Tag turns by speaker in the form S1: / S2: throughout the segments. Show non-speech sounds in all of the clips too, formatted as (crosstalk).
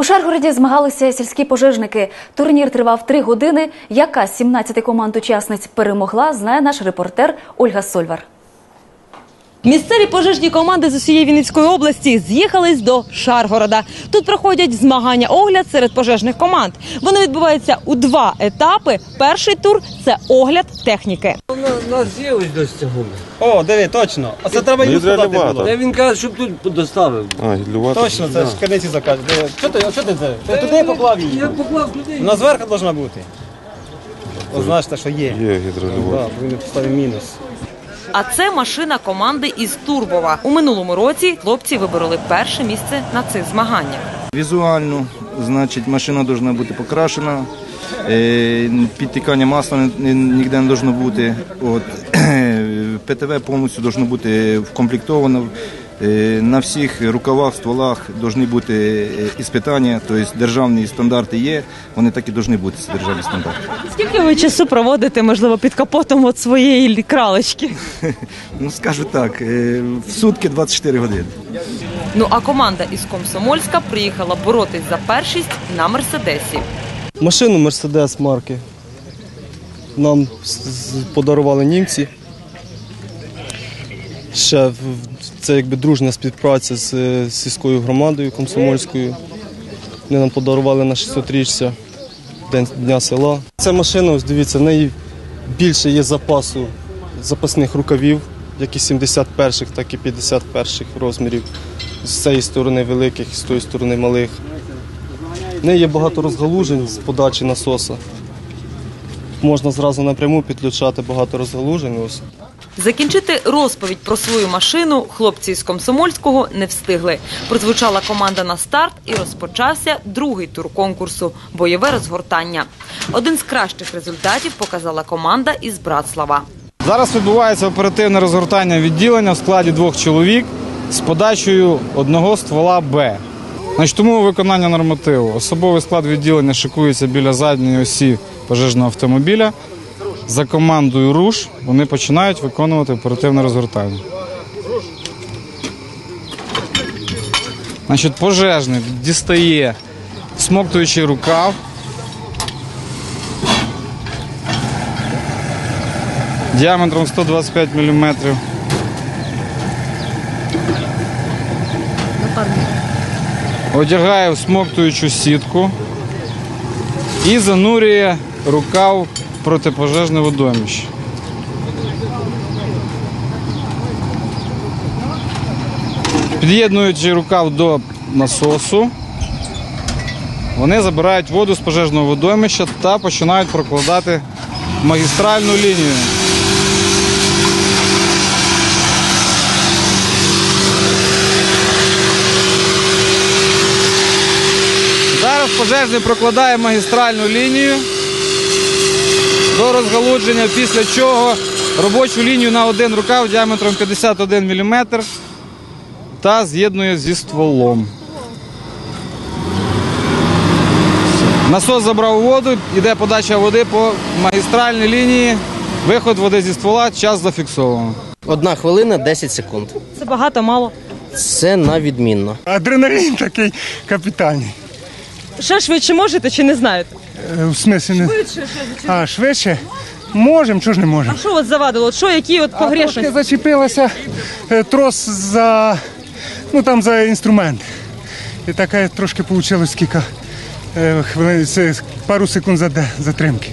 S1: У Шаргороді змагалися сільські пожежники. Турнір тривав три години. Яка з 17 команд учасниць перемогла, знає наш репортер Ольга Сольвар.
S2: Місцеві пожежні команди з усієї Вінницької області з'їхались до Шаргорода. Тут проходять змагання огляд серед пожежних команд. Вони відбуваються у два етапи. Перший тур це огляд техніки.
S3: У нас є ось до цього.
S4: О, диви, точно. А це треба їм подати було.
S3: Де він каже, щоб тут доставив.
S5: А, гілювати.
S4: Точно, це ж криниці закажуть. Диви, Що ти, що ти це? Ти туди поклав її?
S3: Я поклав туди.
S4: Вона зверху должна бути. Означте, що є.
S5: Є гідролювати.
S4: Так, він поставив мінус.
S2: А це машина команди із Турбова. У минулому році хлопці вибороли перше місце на цих змаганнях.
S6: Візуально, значить, машина має бути покрашена, е, підтікання масла ні- ні- ніде не має бути. От, (clears throat) ПТВ повністю має бути вкомплектовано. Е, На всіх рукавах, стволах повинні бути е, іспитання, тобто державні стандарти є, вони так і повинні бути, ці державні стандарти.
S2: Скільки ви часу проводите, можливо, під капотом от своєї кралечки? (laughs)
S6: Ну, скажу так, е, в сутки 24 години.
S2: Ну а команда із Комсомольська приїхала боротись за першість на мерседесі.
S7: Машину Мерседес марки. Нам подарували німці. Ще це якби дружня співпраця з е, сільською громадою комсомольською. Вони нам подарували на 600-річчя День Дня села. Ця машина, ось дивіться, в неї більше є запасу запасних рукавів, як і 71-х, так і 51-х розмірів. З цієї сторони великих, з тої сторони малих. В неї є багато розгалужень з подачі насоса. Можна зразу напряму підключати багато розгалужень. Ось.
S2: Закінчити розповідь про свою машину хлопці з Комсомольського не встигли. Прозвучала команда на старт і розпочався другий тур конкурсу бойове розгортання. Один з кращих результатів показала команда із Братслава.
S8: Зараз відбувається оперативне розгортання відділення в складі двох чоловік з подачею одного ствола Б. Тому виконання нормативу. Особовий склад відділення шикується біля задньої осі пожежного автомобіля. За командою РУШ вони починають виконувати оперативне розгортання. Значить, пожежник дістає смоктуючий рукав. діаметром 125 мм. Одягає всмоктуючу сітку і занурює рукав протипожежне водоймище. Під'єднуючи рукав до насосу, вони забирають воду з пожежного водоймища та починають прокладати магістральну лінію. Зараз пожежний прокладає магістральну лінію до розгалудження, після чого робочу лінію на один рукав діаметром 51 мм та з'єднує зі стволом. Насос забрав воду, йде подача води по магістральній лінії, виход води зі ствола, час зафіксовано.
S9: Одна хвилина 10 секунд.
S2: Це багато, мало.
S9: Це на відмінно.
S10: Адреналін такий капітальний.
S2: Ще швидше можете чи не знаєте?
S10: Е, В смислі не а, швидше. Можемо, чого ж не можемо.
S2: А що от завадило? От Що, які от
S10: Трошки
S2: погрешності?
S10: зачепилася е, трос за ну там за інструмент. І така трошки вийшло скільки е, хвилин, це пару секунд зада- затримки.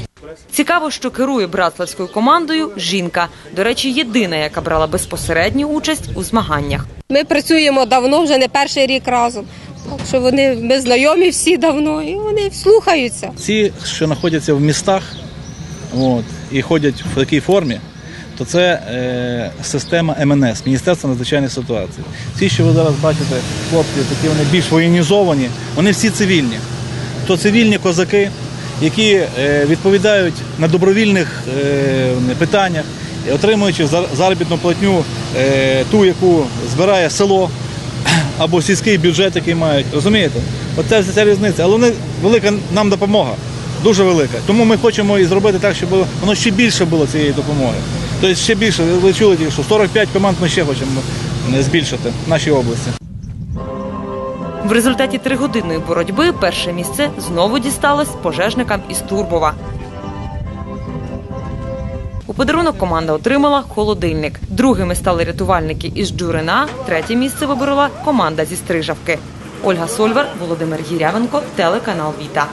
S2: Цікаво, що керує братславською командою жінка. До речі, єдина, яка брала безпосередню участь у змаганнях.
S11: Ми працюємо давно, вже не перший рік разом. Так що вони ми знайомі всі давно і вони слухаються.
S12: Ці, що знаходяться в містах от, і ходять в такій формі, то це е, система МНС, Міністерства надзвичайних ситуацій. Ці, що ви зараз бачите, хлопці, такі вони більш воєнізовані, вони всі цивільні. То цивільні козаки, які е, відповідають на добровільних е, питаннях, отримуючи зар- заробітну платню е, ту, яку збирає село або сільський бюджет, який мають. Розумієте? Оце ця різниця. Але вони велика нам допомога. Дуже велика. Тому ми хочемо і зробити так, щоб воно ще більше було цієї допомоги. Тобто ще більше, ви чули тільки, що 45 команд ми ще хочемо е, збільшити в нашій області.
S2: В результаті тригодинної боротьби перше місце знову дісталось пожежникам із Турбова. Подарунок команда отримала холодильник. Другими стали рятувальники із Джурина. Третє місце виборола команда зі Стрижавки. Ольга Сольвар, Володимир Гірявенко, телеканал Віта.